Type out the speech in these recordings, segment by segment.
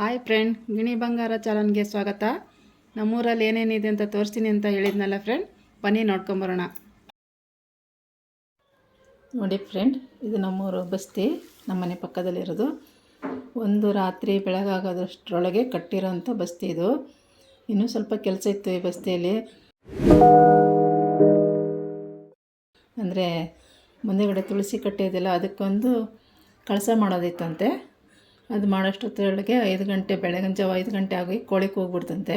Hi friend, ಗಿಣಿ ಬಂಗಾರ ಚಾಲನ್ಗೆ ಸ್ವಾಗತ. ನಮ್ಮೂರಲ್ಲಿ ಏನೇನಿದೆ ಅಂತ ತೋರಿಸ್ತೀನಿ ಅಂತ ಹೇಳಿದ್ನಲ್ಲ ಫ್ರೆಂಡ್, ಬನ್ನಿ ನೋಡ್ಕೊಂಬರೋಣ ನೋಡಿ ಫ್ರೆಂಡ್, ಇದು ನಮ್ಮೂರು ಬಸ್ತಿ ನಮ್ಮನೆ ಪಕ್ಕದಲ್ಲಿರೋದು. ಒಂದು ರಾತ್ರಿ ಬೆಳಗಾಗೋದಷ್ಟರೊಳಗೆ ಕಟ್ಟಿರೋಂಥ ಬಸ್ತಿ ಇದು. ಇನ್ನೂ ಸ್ವಲ್ಪ ಕೆಲಸ ಇತ್ತು ಈ ಬಸ್ತಿಯಲ್ಲಿ. ಅಂದರೆ, ಮುಂದೆಗಡೆ ತುಳಸಿ ಕಟ್ಟೆ ಇದೆಯಲ್ಲ ಅದಕ್ಕೊಂದು ಕಳಸ ಮಾಡೋದಿತ್ತಂತೆ. ಅದು ಮಾಡೋಷ್ಟೊತ್ತೊಳಗೆ ಐದು ಗಂಟೆ ಬೆಳಗಿನ ಜಾವ ಐದು ಗಂಟೆ ಆಗಿ ಕೋಳಿಗೆ ಹೋಗ್ಬಿಡ್ತಂತೆ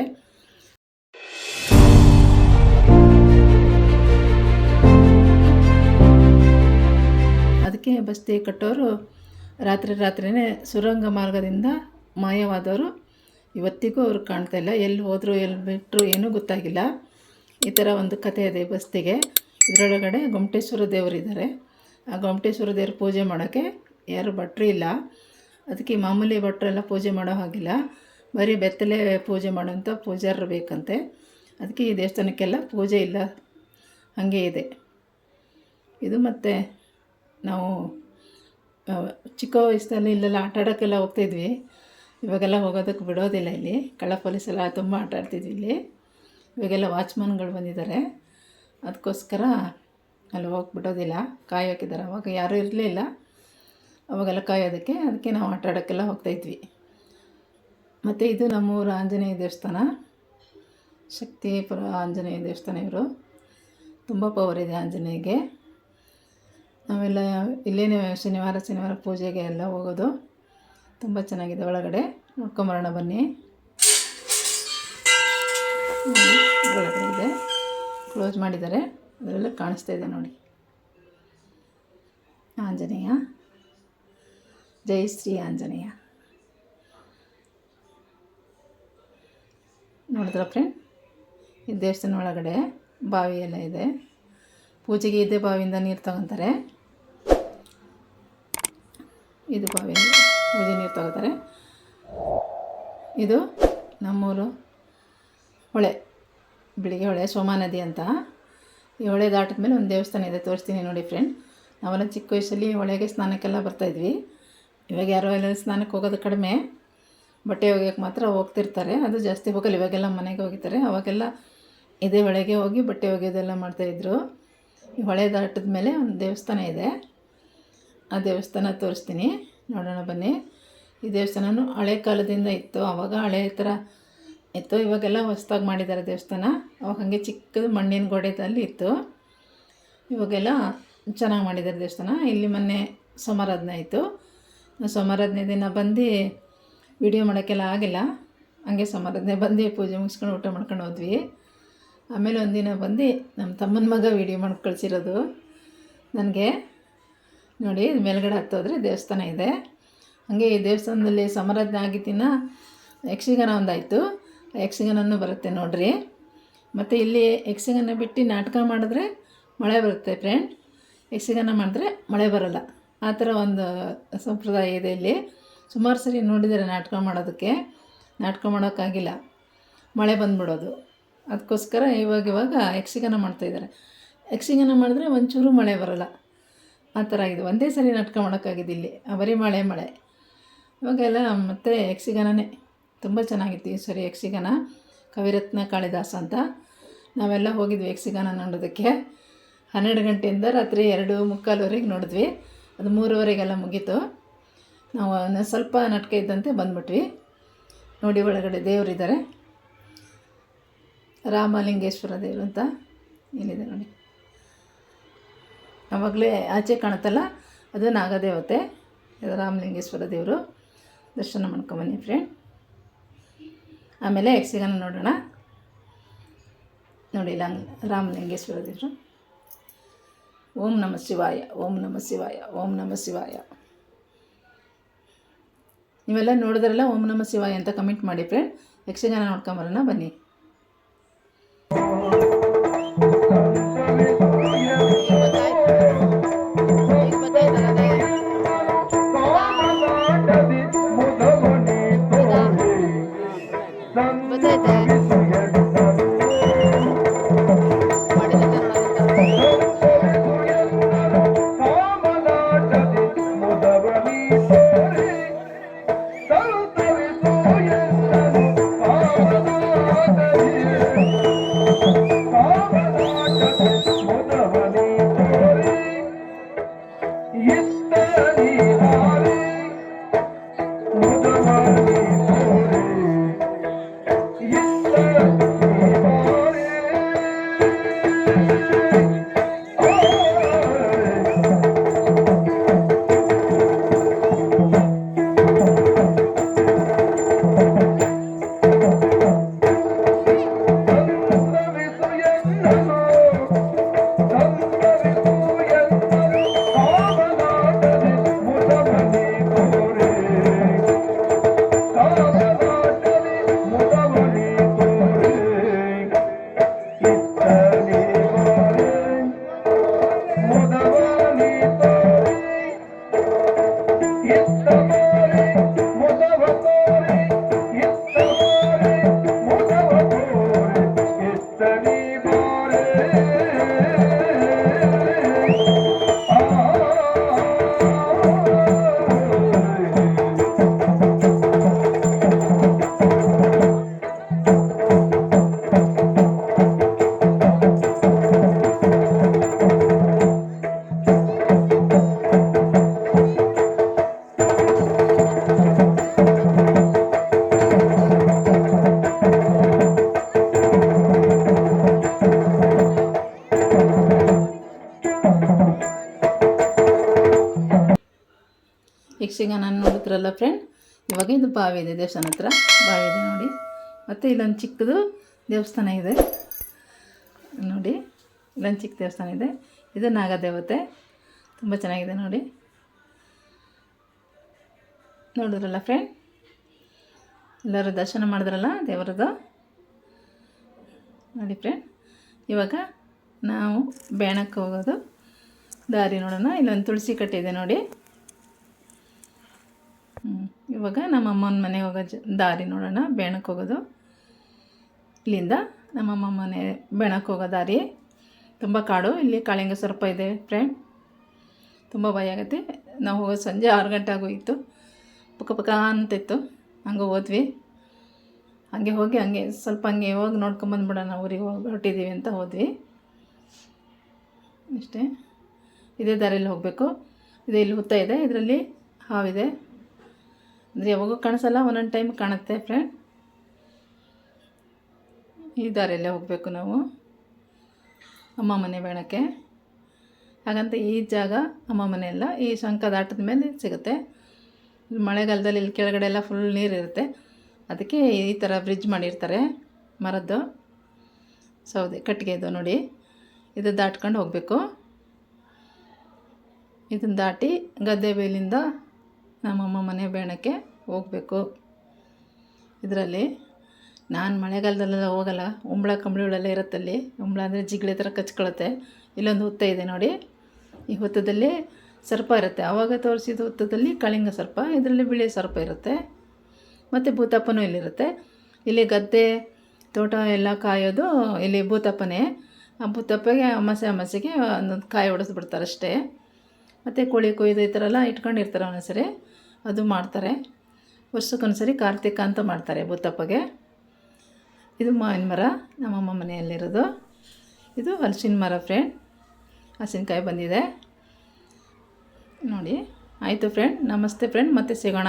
ಅದಕ್ಕೆ ಬಸ್ತಿ ಕಟ್ಟೋರು ರಾತ್ರಿ ರಾತ್ರಿಯೇ ಸುರಂಗ ಮಾರ್ಗದಿಂದ ಮಾಯವಾದವರು. ಇವತ್ತಿಗೂ ಅವ್ರು ಕಾಣ್ತಾ ಇಲ್ಲ. ಎಲ್ಲಿ ಹೋದರೂ, ಎಲ್ಲಿ ಬಿಟ್ಟರು ಏನೂ ಗೊತ್ತಾಗಿಲ್ಲ. ಈ ಥರ ಒಂದು ಕಥೆ ಇದೆ ಬಸ್ತಿಗೆ ಇದರೊಳಗಡೆ ಗೊಮಟೇಶ್ವರ ದೇವರಿದ್ದಾರೆ. ಆ ಗೊಮಟೇಶ್ವರ ದೇವ್ರ ಪೂಜೆ ಮಾಡೋಕ್ಕೆ ಯಾರು ಭಟ್ರು ಇಲ್ಲ. ಅದಕ್ಕೆ ಮಾಮೂಲಿ ಭಟ್ರೆಲ್ಲ ಪೂಜೆ ಮಾಡೋ ಹಾಗಿಲ್ಲ. ಬರೀ ಬೆತ್ತಲೆ ಪೂಜೆ ಮಾಡೋಂಥ ಪೂಜಾರರು ಬೇಕಂತೆ. ಅದಕ್ಕೆ ಈ ದೇವಸ್ಥಾನಕ್ಕೆಲ್ಲ ಪೂಜೆ ಇಲ್ಲ. ಹಾಗೆ ಇದೆ. ಇದು ಮತ್ತು ನಾವು ಚಿಕ್ಕ ವಯಸ್ಸಲ್ಲಿ ಇಲ್ಲೆಲ್ಲ ಆಟ ಆಡೋಕ್ಕೆಲ್ಲ ಹೋಗ್ತಾಯಿದ್ವಿ ಇವಾಗೆಲ್ಲ ಹೋಗೋದಕ್ಕೆ ಬಿಡೋದಿಲ್ಲ ಇಲ್ಲಿ. ಕಳ್ಳ ಪೊಲೀಸೆಲ್ಲ ತುಂಬ ಆಟ ಇಲ್ಲಿ. ಇವಾಗೆಲ್ಲ ವಾಚ್ಮನ್ಗಳು ಬಂದಿದ್ದಾರೆ. ಅದಕ್ಕೋಸ್ಕರ ಅಲ್ಲಿ ಹೋಗಿ ಬಿಡೋದಿಲ್ಲ ಕಾಯೋಕಿದ್ದಾರೆ ಅವಾಗ ಯಾರೂ ಇರಲಿಲ್ಲ ಅವಾಗೆಲ್ಲ ಕಾಯೋದಕ್ಕೆ ಅದಕ್ಕೆ ನಾವು ಆಟ ಆಡೋಕ್ಕೆಲ್ಲ ಹೋಗ್ತಾಯಿದ್ವಿ. ಮತ್ತು ಇದು ನಮ್ಮೂರ ಆಂಜನೇಯ ದೇವಸ್ಥಾನ. ಶಕ್ತಿಪುರ ಆಂಜನೇಯ ದೇವಸ್ಥಾನ ಇವರು. ತುಂಬ ಪವರ್ ಇದೆ ಆಂಜನೇಯಗೆ. ನಾವೆಲ್ಲ ಇಲ್ಲೇನೇ ಶನಿವಾರ ಶನಿವಾರ ಪೂಜೆಗೆ ಎಲ್ಲ ಹೋಗೋದು. ತುಂಬ ಚೆನ್ನಾಗಿದೆ ಒಳಗಡೆ. ನೋಡ್ಕೊಂಬರೋಣ ಬನ್ನಿ. ಒಳಗಡೆ ಇದೆ. ಕ್ಲೋಸ್ ಮಾಡಿದ್ದಾರೆ. ಅದರಲ್ಲೇ ಕಾಣಿಸ್ತಾ ಇದೆ ನೋಡಿ. ಆಂಜನೇಯ. ಜೈ ಶ್ರೀ ಆಂಜನೇಯ. ನೋಡಿದ್ರ ಫ್ರೆಂಡ್? ಈ ದೇವಸ್ಥಾನ ಒಳಗಡೆ ಬಾವಿ ಎಲ್ಲ ಇದೆ. ಪೂಜೆಗೆ ಇದೇ ಬಾವಿಯಿಂದ ನೀರು ತಗೊತಾರೆ. ಇದು ಬಾವಿ ಪೂಜೆ ನೀರು ತಗೋತಾರೆ. ಇದು ನಮ್ಮೂರು ಹೊಳೆ ಬೆಳಿಗ್ಗೆ ಹೊಳೆ, ಸೋಮಾ ನದಿ ಅಂತ. ಈ ಹೊಳೆ ದಾಟಿದ ಮೇಲೆ ಒಂದು ದೇವಸ್ಥಾನ ಇದೆ, ತೋರಿಸ್ತೀನಿ ನೋಡಿ ಫ್ರೆಂಡ್. ನಾವೆಲ್ಲ ಚಿಕ್ಕ ವಯಸ್ಸಲ್ಲಿ ಹೊಳೆಗೆ ಸ್ನಾನಕ್ಕೆಲ್ಲ ಬರ್ತಾಯಿದ್ವಿ ಇವಾಗ ಯಾರೋ ಎಲ್ಲ ಸ್ನಾನಕ್ಕೆ ಹೋಗೋದು ಕಡಿಮೆ, ಬಟ್ಟೆ ಒಗೆಯೋಕ್ಕೆ ಮಾತ್ರ ಹೋಗ್ತಿರ್ತಾರೆ. ಅದು ಜಾಸ್ತಿ ಹೋಗಲ್ಲ, ಇವಾಗೆಲ್ಲ ಮನೆಗೆ ಹೋಗಿದ್ದಾರೆ. ಅವಾಗೆಲ್ಲ ಇದೇ ಒಳಗೆ ಹೋಗಿ ಬಟ್ಟೆ ಒಗೆಯೋದೆಲ್ಲ ಮಾಡ್ತಾಯಿದ್ರು ಹೊಳೆ ದಾಟದ ಮೇಲೆ ಒಂದು ದೇವಸ್ಥಾನ ಇದೆ. ಆ ದೇವಸ್ಥಾನ ತೋರಿಸ್ತೀನಿ. ನೋಡೋಣ ಬನ್ನಿ. ಈ ದೇವಸ್ಥಾನವೂ ಹಳೆ ಕಾಲದಿಂದ ಇತ್ತು. ಆವಾಗ ಹಳೆ ಥರ ಇತ್ತು. ಇವಾಗೆಲ್ಲ ಹೊಸ್ದಾಗಿ ಮಾಡಿದ್ದಾರೆ ದೇವಸ್ಥಾನ. ಅವಾಗ ಹಾಗೆ ಚಿಕ್ಕದು ಮಣ್ಣಿನ ಗೋಡೆದಲ್ಲಿ ಇತ್ತು. ಇವಾಗೆಲ್ಲ ಚೆನ್ನಾಗಿ ಮಾಡಿದ್ದಾರೆ ದೇವಸ್ಥಾನ. ಇಲ್ಲಿ ಮೊನ್ನೆ ಸಮಾರಾಧನೆ ಆಯಿತು. ಸಮಾರಾಧನೆ ದಿನ ಬಂದು ವಿಡಿಯೋ ಮಾಡೋಕ್ಕೆಲ್ಲ ಆಗಿಲ್ಲ. ಹಂಗೆ ಸಮಾರಾಧನೆ ಬಂದು ಪೂಜೆ ಮುಗಿಸ್ಕೊಂಡು ಊಟ ಮಾಡ್ಕೊಂಡು ಹೋದ್ವಿ. ಆಮೇಲೆ ಒಂದಿನ ಬಂದು ನಮ್ಮ ತಮ್ಮನ ಮಗ ವಿಡಿಯೋ ಮಾಡಿ ಕಳಿಸಿರೋದು. ನನಗೆ. ನೋಡಿ, ಮೇಲ್ಗಡೆ ಹತ್ತೋದ್ರೆ ದೇವಸ್ಥಾನ ಇದೆ. ಹಾಗೆ ಈ ದೇವಸ್ಥಾನದಲ್ಲಿ ಸಮರಾಧನೆ ಆಗಿದ್ದಿನ ಯಕ್ಷಗಾನ ಒಂದಾಯಿತು. ಯಕ್ಷಗಾನನೂ ಬರುತ್ತೆ ನೋಡಿರಿ. ಮತ್ತು ಇಲ್ಲಿ ಯಕ್ಷಗಾನ ಬಿಟ್ಟು ನಾಟಕ ಮಾಡಿದ್ರೆ ಮಳೆ ಬರುತ್ತೆ ಫ್ರೆಂಡ್ ಯಕ್ಷಗಾನ ಮಾಡಿದ್ರೆ ಮಳೆ ಬರೋಲ್ಲ. ಆ ಥರ ಒಂದು ಸಂಪ್ರದಾಯ ಇದೆ ಇಲ್ಲಿ. ಸುಮಾರು ಸರಿ ನೋಡಿದರೆ ನಾಟಕ ಮಾಡೋದಕ್ಕೆ. ನಾಟಕ ಮಾಡೋಕ್ಕಾಗಿಲ್ಲ. ಮಳೆ ಬಂದ್ಬಿಡೋದು. ಅದಕ್ಕೋಸ್ಕರ ಇವಾಗ ಇವಾಗ ಯಕ್ಷಗಾನ ಮಾಡ್ತಾಯಿದ್ದಾರೆ ಯಕ್ಷಗಾನ ಮಾಡಿದ್ರೆ ಒಂಚೂರು ಮಳೆ ಬರೋಲ್ಲ. ಆ ಥರ ಆಗಿದೆ ಒಂದೇ ಸರಿ ನಾಟಕ ಮಾಡೋಕ್ಕಾಗಿದೆ ಇಲ್ಲಿ. ಬರೀ ಮಳೆ ಮಳೆ. ಇವಾಗೆಲ್ಲ ಮತ್ತೆ ಯಕ್ಷಗಾನನೇ. ತುಂಬ ಚೆನ್ನಾಗಿತ್ತು ಈ ಸರಿ ಯಕ್ಷಗಾನ. ಕವಿರತ್ನ ಕಾಳಿದಾಸ ಅಂತ. ನಾವೆಲ್ಲ ಹೋಗಿದ್ವಿ ಯಕ್ಷಗಾನ ನೋಡೋದಕ್ಕೆ. ಹನ್ನೆರಡು ಗಂಟೆಯಿಂದ ರಾತ್ರಿ ಎರಡು ಮುಕ್ಕಾಲುವರೆಗೆ ನೋಡಿದ್ವಿ. ಅದು ಮೂರುವರೆಗೆಲ್ಲ ಮುಗೀತು. ನಾವು ಸ್ವಲ್ಪ ನಟಿಕೆ ಇದ್ದಂತೆ ಬಂದ್ಬಿಟ್ವಿ. ನೋಡಿ ಒಳಗಡೆ ದೇವರಿದ್ದಾರೆ. ರಾಮಲಿಂಗೇಶ್ವರ ದೇವರು ಅಂತ ಏನಿದೆ ನೋಡಿ. ಆವಾಗಲೇ ಆಚೆ ಕಾಣುತ್ತಲ್ಲ, ಅದು ನಾಗದೇವತೆ ರಾಮಲಿಂಗೇಶ್ವರ ದೇವರು. ದರ್ಶನ ಮಾಡ್ಕೊಂಬನ್ನಿ ಫ್ರೆಂಡ್ ಆಮೇಲೆ ಯಕ್ಷಗಾನ ನೋಡೋಣ. ನೋಡಿ, ಲಾಂಗ್, ರಾಮಲಿಂಗೇಶ್ವರ ದೇವರು. ಓಂ ನಮ ಶಿವಾಯ, ಓಂ ನಮ ಶಿವಾಯ, ಓಂ ನಮ ಶಿವಾಯ. ನೀವೆಲ್ಲ ನೋಡಿದ್ರಲ್ಲ ಓಂ ನಮ ಶಿವಾಯ ಅಂತ ಕಮೆಂಟ್ ಮಾಡಿ ಫ್ರೆಂಡ್ ಯಕ್ಷಗಾನ ನೋಡ್ಕೊಂಬರೋಣ, ಬನ್ನಿ. Thank you. ಯಕ್ಷಗಾನ ನೋಡಿದ್ರಲ್ಲ ಫ್ರೆಂಡ್ ಇವಾಗ ಇದು ಬಾವಿ ಇದೆ ದೇವಸ್ಥಾನ ಹತ್ರ. ಬಾವಿ ಇದೆ ನೋಡಿ. ಮತ್ತು ಇಲ್ಲೊಂದು ಚಿಕ್ಕದು ದೇವಸ್ಥಾನ ಇದೆ. ನೋಡಿ, ಇಲ್ಲೊಂದು ಚಿಕ್ಕ ದೇವಸ್ಥಾನ ಇದೆ. ಇದು ನಾಗದೇವತೆ. ತುಂಬ ಚೆನ್ನಾಗಿದೆ ನೋಡಿ. ನೋಡಿದ್ರಲ್ಲ ಫ್ರೆಂಡ್ ಎಲ್ಲರೂ ದರ್ಶನ ಮಾಡಿದ್ರಲ್ಲ ದೇವರದು? ನೋಡಿ ಫ್ರೆಂಡ್ ಇವಾಗ ನಾವು ಬೇಣಕ್ಕೆ ಹೋಗೋದು. ದಾರಿ ನೋಡೋಣ. ಇಲ್ಲೊಂದು ತುಳಸಿ ಕಟ್ಟಿದೆ ನೋಡಿ. ಇವಾಗ ನಮ್ಮ ಅಮ್ಮನ ಮನೆಗೆ ಹೋಗೋ ಜ, ದಾರಿ ನೋಡೋಣ ಬೆಣಕ್ಕೆ ಹೋಗೋದು. ಇಲ್ಲಿಂದ ನಮ್ಮ ಅಮ್ಮ ಮನೆ ಬೆಣಕ್ಕೆ ಹೋಗೋ ದಾರಿ. ತುಂಬ ಕಾಡು, ಇಲ್ಲಿ ಕಾಳಿಂಗ ಸರ್ಪ ಇದೆ ಫ್ರೆಂಡ್ ತುಂಬ ಭಯ ಆಗುತ್ತೆ. ನಾವು ಹೋಗೋ ಸಂಜೆ ಆರು ಗಂಟೆ ಆಗೋಯಿತ್ತು ಪಕ್ಕ ಪಕ್ಕ ಅಂತಿತ್ತು. ಹಂಗೆ ಹೋದ್ವಿ. ಹಂಗೆ ಹೋಗಿ ಹಂಗೆ, ಸ್ವಲ್ಪ ಹಂಗೆ ಹೋಗಿ ನೋಡ್ಕೊಂಬಂದ್ಬಿಡೋಣ ಊರಿಗೆ ಹೋಗಿ, ಹೊರಟಿದ್ದೀವಿ ಅಂತ ಹೋದ್ವಿ. ಇಷ್ಟೇ ಇದೇ ದಾರಿಯಲ್ಲಿ ಹೋಗಬೇಕು. ಇದೆ ಇಲ್ಲಿ ಹುತ್ತ ಇದೆ, ಇದರಲ್ಲಿ ಹಾವಿದೆ. ಅಂದರೆ ಯಾವಾಗೂ ಕಾಣಿಸಲ್ಲ, ಒಂದೊಂದು ಟೈಮ್ ಕಾಣುತ್ತೆ ಫ್ರೆಂಡ್ ಈ ದಾರಿಯಲ್ಲೇ ಹೋಗಬೇಕು ನಾವು. ಅಮ್ಮ ಮನೆ ಬೇಣಕ್ಕೆ ಹಾಗಂತ ಈ ಜಾಗ ಅಮ್ಮ ಮನೆ ಅಲ್ಲ, ಈ ಶಂಕ ದಾಟದ ಮೇಲೆ ಸಿಗುತ್ತೆ. ಮಳೆಗಾಲದಲ್ಲಿ ಇಲ್ಲಿ ಕೆಳಗಡೆ ಎಲ್ಲ ಫುಲ್ ನೀರಿರುತ್ತೆ ಅದಕ್ಕೆ ಈ ಥರ ಬ್ರಿಡ್ಜ್ ಮಾಡಿರ್ತಾರೆ ಮರದ್ದು. ಸೌದೆ ಕಟ್ಟಿಗೆದು ನೋಡಿ. ಇದು ದಾಟ್ಕೊಂಡು ಹೋಗಬೇಕು. ಇದನ್ನು ದಾಟಿ ಗದ್ದೆ ಬೇಲಿಂದ ನಮ್ಮಮ್ಮ ಮನೆ ಬೇಣಕ್ಕೆ ಹೋಗಬೇಕು. ಇದರಲ್ಲಿ ನಾನು ಮಳೆಗಾಲದಲ್ಲೆಲ್ಲ ಹೋಗಲ್ಲ, ಉಂಬಳ ಕಂಬಳಿಗಳೆಲ್ಲ ಇರುತ್ತಲ್ಲಿ, ಉಂಬಳ ಅಂದರೆ ಜಿಗಳಿ ಥರ ಕಚ್ಕೊಳುತ್ತೆ. ಇಲ್ಲೊಂದು ಹುತ್ತ ಇದೆ ನೋಡಿ, ಈ ಹುತ್ತದಲ್ಲಿ ಸರ್ಪ ಇರುತ್ತೆ. ಆವಾಗ ತೋರಿಸಿದ ಹುತ್ತದಲ್ಲಿ ಕಳಿಂಗ ಸರ್ಪ, ಇದರಲ್ಲಿ ಬಿಳಿ ಸರ್ಪ ಇರುತ್ತೆ. ಮತ್ತು ಭೂತಪ್ಪನೂ ಇಲ್ಲಿರುತ್ತೆ. ಇಲ್ಲಿ ಗದ್ದೆ, ತೋಟ ಎಲ್ಲ ಕಾಯೋದು ಇಲ್ಲಿ ಭೂತಪ್ಪನೇ. ಆ ಭೂತಪ್ಪಗೆ ಅಮಾಸೆ ಅಮಾಸೆಗೆ ಒಂದೊಂದು ಕಾಯಿ ಹೊಡೆಸ್ಬಿಡ್ತಾರೆ ಅಷ್ಟೇ ಮತ್ತು ಕೋಳಿ ಕೊಯ್ದು ಈ ಥರ ಎಲ್ಲ ಇಟ್ಕೊಂಡಿರ್ತಾರೆ ಒಂದೊಂದ್ಸರಿ ಅದು ಮಾಡ್ತಾರೆ. ವರ್ಷಕ್ಕೊಂದ್ಸರಿ ಕಾರ್ತಿಕ ಅಂತ ಮಾಡ್ತಾರೆ ಭೂತಪ್ಪಗೆ ಇದು ಮಾವಿನ ಮರ, ನಮ್ಮಮ್ಮ ಮನೆಯಲ್ಲಿರೋದು. ಇದು ಹಲಸಿನ ಮರ ಫ್ರೆಂಡ್ ಹಸಿನಕಾಯಿ ಬಂದಿದೆ. ನೋಡಿ, ಆಯಿತು ಫ್ರೆಂಡ್ ನಮಸ್ತೆ ಫ್ರೆಂಡ್ ಮತ್ತೆ ಸಿಗೋಣ.